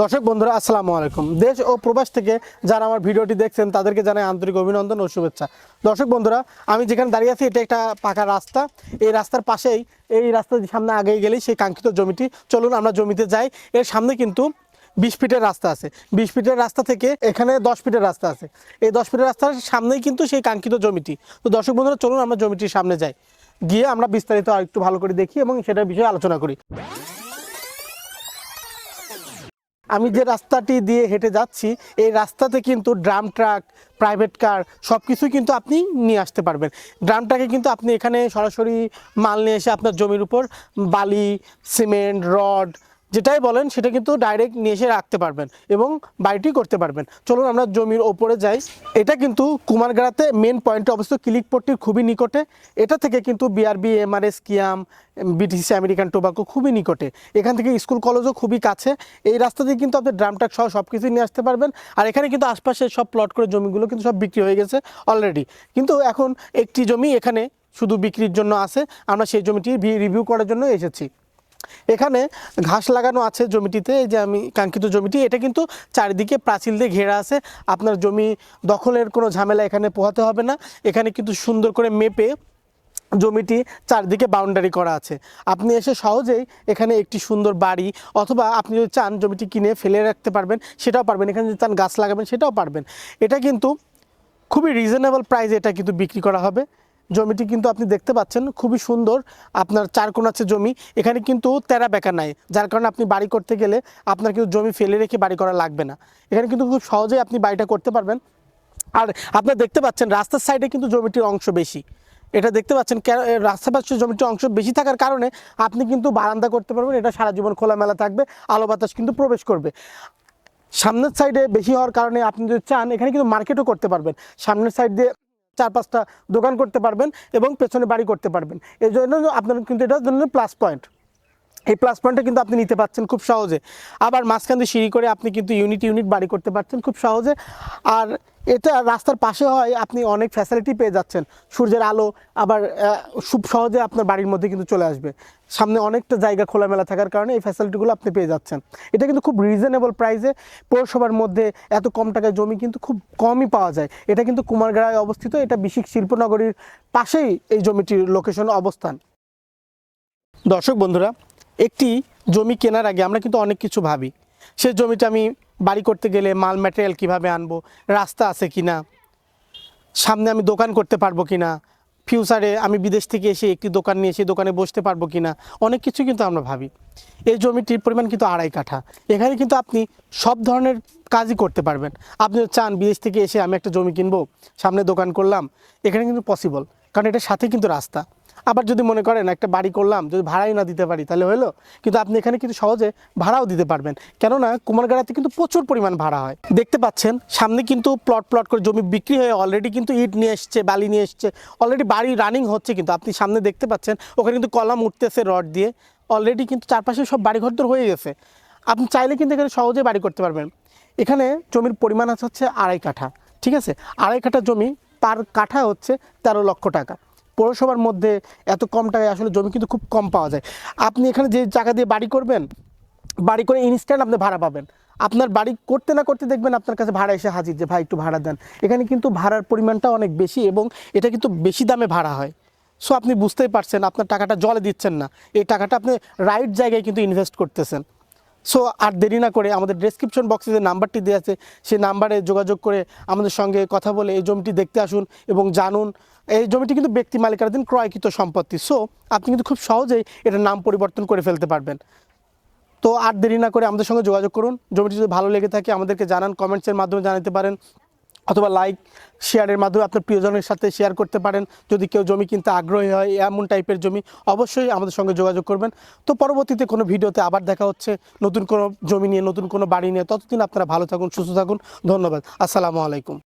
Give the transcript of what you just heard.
দর্শক বন্ধুরা, আসসালামু আলাইকুম। দেশ ও প্রবাস থেকে যারা আমার ভিডিওটি দেখছেন, তাদেরকে জানাই আন্তরিক অভিনন্দন ও শুভেচ্ছা। দর্শক বন্ধুরা, আমি যেখানে দাঁড়িয়ে আছি, এটা একটা পাকা রাস্তা। এই রাস্তার পাশেই, এই রাস্তার সামনে আগে গেলেই সেই কাঙ্ক্ষিত জমিটি। চলুন আমরা জমিতে যাই। এর সামনে কিন্তু বিশ ফিটের রাস্তা আছে। বিশ ফিটের রাস্তা থেকে এখানে দশ ফিটের রাস্তা আছে। এই দশ ফিটের রাস্তার সামনেই কিন্তু সেই কাঙ্ক্ষিত জমিটি। তো দর্শক বন্ধুরা, চলুন আমরা জমিটির সামনে যাই। গিয়ে আমরা বিস্তারিত আর একটু ভালো করে দেখি এবং সেটার বিষয়ে আলোচনা করি। আমি যে রাস্তাটি দিয়ে হেঁটে যাচ্ছি, এই রাস্তাতে কিন্তু ড্রাম ট্রাক, প্রাইভেট কার সব কিছুই কিন্তু আপনি নিয়ে আসতে পারবেন। ড্রাম ট্রাকে কিন্তু আপনি এখানে সরাসরি মাল নিয়ে এসে আপনার জমির উপর বালি, সিমেন্ট, রড যেটাই বলেন, সেটা কিন্তু ডাইরেক্ট নিয়ে এসে রাখতে পারবেন এবং বাড়িটি করতে পারবেন। চলুন আমরা জমির ওপরে যাই। এটা কিন্তু কুমারগাড়াতে মেন পয়েন্টে অবস্থিত ক্লিকপট্টির খুবই নিকটে। এটা থেকে কিন্তু BRB MRS Kiam BTC American tobacco খুবই নিকটে। এখান থেকে স্কুল কলেজও খুবই কাছে। এই রাস্তা দিয়ে কিন্তু আপনি ড্রাম ট্রাক সহ সব কিছুই নিয়ে আসতে পারবেন। আর এখানে কিন্তু আশপাশে সব প্লট করে জমিগুলো কিন্তু সব বিক্রি হয়ে গেছে অলরেডি কিন্তু এখন একটি জমি এখানে শুধু বিক্রির জন্য আছে। আমরা সেই জমিটি রিভিউ করার জন্য এসেছি। এখানে ঘাস লাগানো আছে জমিটিতে, এই যে আমি কাঙ্ক্ষিত জমিটি, এটা কিন্তু চারিদিকে প্রাচীর দিয়ে ঘেরা আছে। আপনার জমি দখলের কোনো ঝামেলা এখানে পোহাতে হবে না। এখানে কিন্তু সুন্দর করে মেপে জমিটি চারদিকে বাউন্ডারি করা আছে। আপনি এসে সহজেই এখানে একটি সুন্দর বাড়ি অথবা আপনি যদি চান জমিটি কিনে ফেলে রাখতে পারবেন, সেটাও পারবেন। এখানে যদি চান গাছ লাগাবেন, সেটাও পারবেন। এটা কিন্তু খুবই রিজনেবল প্রাইসে এটা কিন্তু বিক্রি করা হবে। জমিটি কিন্তু আপনি দেখতে পাচ্ছেন, খুবই সুন্দর। আপনার চার আছে জমি, এখানে কিন্তু তেরা বেকা নাই। যার কারণে আপনি বাড়ি করতে গেলে আপনার কিন্তু জমি ফেলে রেখে বাড়ি করা লাগবে না। এখানে কিন্তু খুব সহজেই আপনি বাড়িটা করতে পারবেন। আর আপনারা দেখতে পাচ্ছেন, রাস্তার সাইডে কিন্তু জমিটির অংশ বেশি। এটা দেখতে পাচ্ছেন রাস্তার পাশে জমিটির অংশ বেশি থাকার কারণে আপনি কিন্তু বারান্দা করতে পারবেন। এটা সারা জীবন খোলামেলা থাকবে, আলো বাতাস কিন্তু প্রবেশ করবে। সামনের সাইডে বেশি হওয়ার কারণে আপনি যদি চান, এখানে কিন্তু মার্কেটও করতে পারবেন। সামনের সাইড দিয়ে চার পাঁচটা দোকান করতে পারবেন এবং পেছনে বাড়ি করতে পারবেন। এই জন্য আপনার কিন্তু এটার জন্য প্লাস পয়েন্ট এই প্লাস পয়েন্টটা কিন্তু আপনি নিতে পারছেন খুব সহজে। আবার মাঝখান দিয়ে সিঁড়ি করে আপনি কিন্তু ইউনিট ইউনিট বাড়ি করতে পারছেন খুব সহজে। আর এটা রাস্তার পাশে হয়, আপনি অনেক ফ্যাসিলিটি পেয়ে যাচ্ছেন। সূর্যের আলো আবার খুব সহজে আপনার বাড়ির মধ্যে কিন্তু চলে আসবে। সামনে অনেকটা জায়গা খোলামেলা থাকার কারণে এই ফ্যাসিলিটিগুলো আপনি পেয়ে যাচ্ছেন। এটা কিন্তু খুব রিজনেবল প্রাইসে পৌরসভার মধ্যে এত কম টাকায় জমি কিন্তু খুব কমই পাওয়া যায়। এটা কিন্তু কুমারগাড়ায় অবস্থিত, এটা বিশিক শিল্পনগরীর পাশেই এই জমিটির লোকেশন অবস্থান। দর্শক বন্ধুরা, একটি জমি কেনার আগে আমরা কিন্তু অনেক কিছু ভাবি। সেই জমিটা আমি বাড়ি করতে গেলে মাল ম্যাটেরিয়াল কীভাবে আনব? রাস্তা আছে কি না সামনে আমি দোকান করতে পারব কি না ফিউচারে আমি বিদেশ থেকে এসে একটি দোকান নিয়ে সেই দোকানে বসতে পারব কি না অনেক কিছু কিন্তু আমরা ভাবি। এই জমিটির পরিমাণ কিন্তু আড়াই কাঠা। এখানে কিন্তু আপনি সব ধরনের কাজই করতে পারবেন। আপনি চান বিদেশ থেকে এসে আমি একটা জমি কিনবো, সামনে দোকান করলাম, এখানে কিন্তু পসিবল কারণ এটার সাথে কিন্তু রাস্তা। আবার যদি মনে করেন একটা বাড়ি করলাম, যদি ভাড়াই না দিতে পারি, তাহলে হলো কিন্তু আপনি এখানে কিন্তু সহজে ভাড়াও দিতে পারবেন। কেননা কুমারগাড়াতে কিন্তু প্রচুর পরিমাণ ভাড়া হয়। দেখতে পাচ্ছেন, সামনে কিন্তু প্লট প্লট করে জমি বিক্রি হয়ে অলরেডি কিন্তু ইট নিয়ে এসছে, বালি নিয়ে এসছে অলরেডি বাড়ি রানিং হচ্ছে কিন্তু। আপনি সামনে দেখতে পাচ্ছেন, ওখানে কিন্তু কলাম উঠতেছে রড দিয়ে অলরেডি কিন্তু চারপাশে সব বাড়িঘর দর হয়ে গেছে। আপনি চাইলে কিন্তু এখানে সহজে বাড়ি করতে পারবেন। এখানে জমির পরিমাণ আছে হচ্ছে আড়াই কাঠা, ঠিক আছে? আড়াই কাঠা জমি, পার কাঠা হচ্ছে তেরো লক্ষ টাকা। পৌরসভার মধ্যে এত কম টাকায় আসলে জমি কিন্তু খুব কম পাওয়া যায়। আপনি এখানে যে টাকা দিয়ে বাড়ি করবেন, বাড়ি করে ইনস্ট্যান্ট আপনি ভাড়া পাবেন। আপনার বাড়ি করতে না করতে দেখবেন আপনার কাছে ভাড়া এসে হাজির যে, ভাই, একটু ভাড়া দেন। এখানে কিন্তু ভাড়ার পরিমাণটা অনেক বেশি এবং এটা কিন্তু বেশি দামে ভাড়া হয়। সো আপনি বুঝতেই পারছেন, আপনার টাকাটা জলে দিচ্ছেন না। এই টাকাটা আপনি রাইট জায়গায় কিন্তু ইনভেস্ট করতেছেন। সো আর দেরি না করে আমাদের ডেসক্রিপশন বক্সে যে নাম্বারটি দেওয়া আছে, সেই নাম্বারে যোগাযোগ করে আমাদের সঙ্গে কথা বলে এই জমিটি দেখতে আসুন এবং জানুন। এই জমিটি কিন্তু ব্যক্তি মালিকানাধীন ক্রয়কৃত সম্পত্তি। সো আপনি কিন্তু খুব সহজেই এটার নাম পরিবর্তন করে ফেলতে পারবেন। তো আর দেরি না করে আমাদের সঙ্গে যোগাযোগ করুন। জমিটি যদি ভালো লেগে থাকে আমাদেরকে জানান কমেন্টসের মাধ্যমে জানাতে পারেন। অথবা লাইক শেয়ারের মাধ্যমে আপনার প্রিয়জনের সাথে শেয়ার করতে পারেন। যদি কেউ জমি কিনতে আগ্রহী হয়, এমন টাইপের জমি, অবশ্যই আমাদের সঙ্গে যোগাযোগ করবেন। তো পরবর্তীতে কোনো ভিডিওতে আবার দেখা হচ্ছে, নতুন কোনো জমি নিয়ে, নতুন কোনো বাড়ি নিয়ে। ততদিন আপনারা ভালো থাকুন, সুস্থ থাকুন। ধন্যবাদ। আসসালামু আলাইকুম।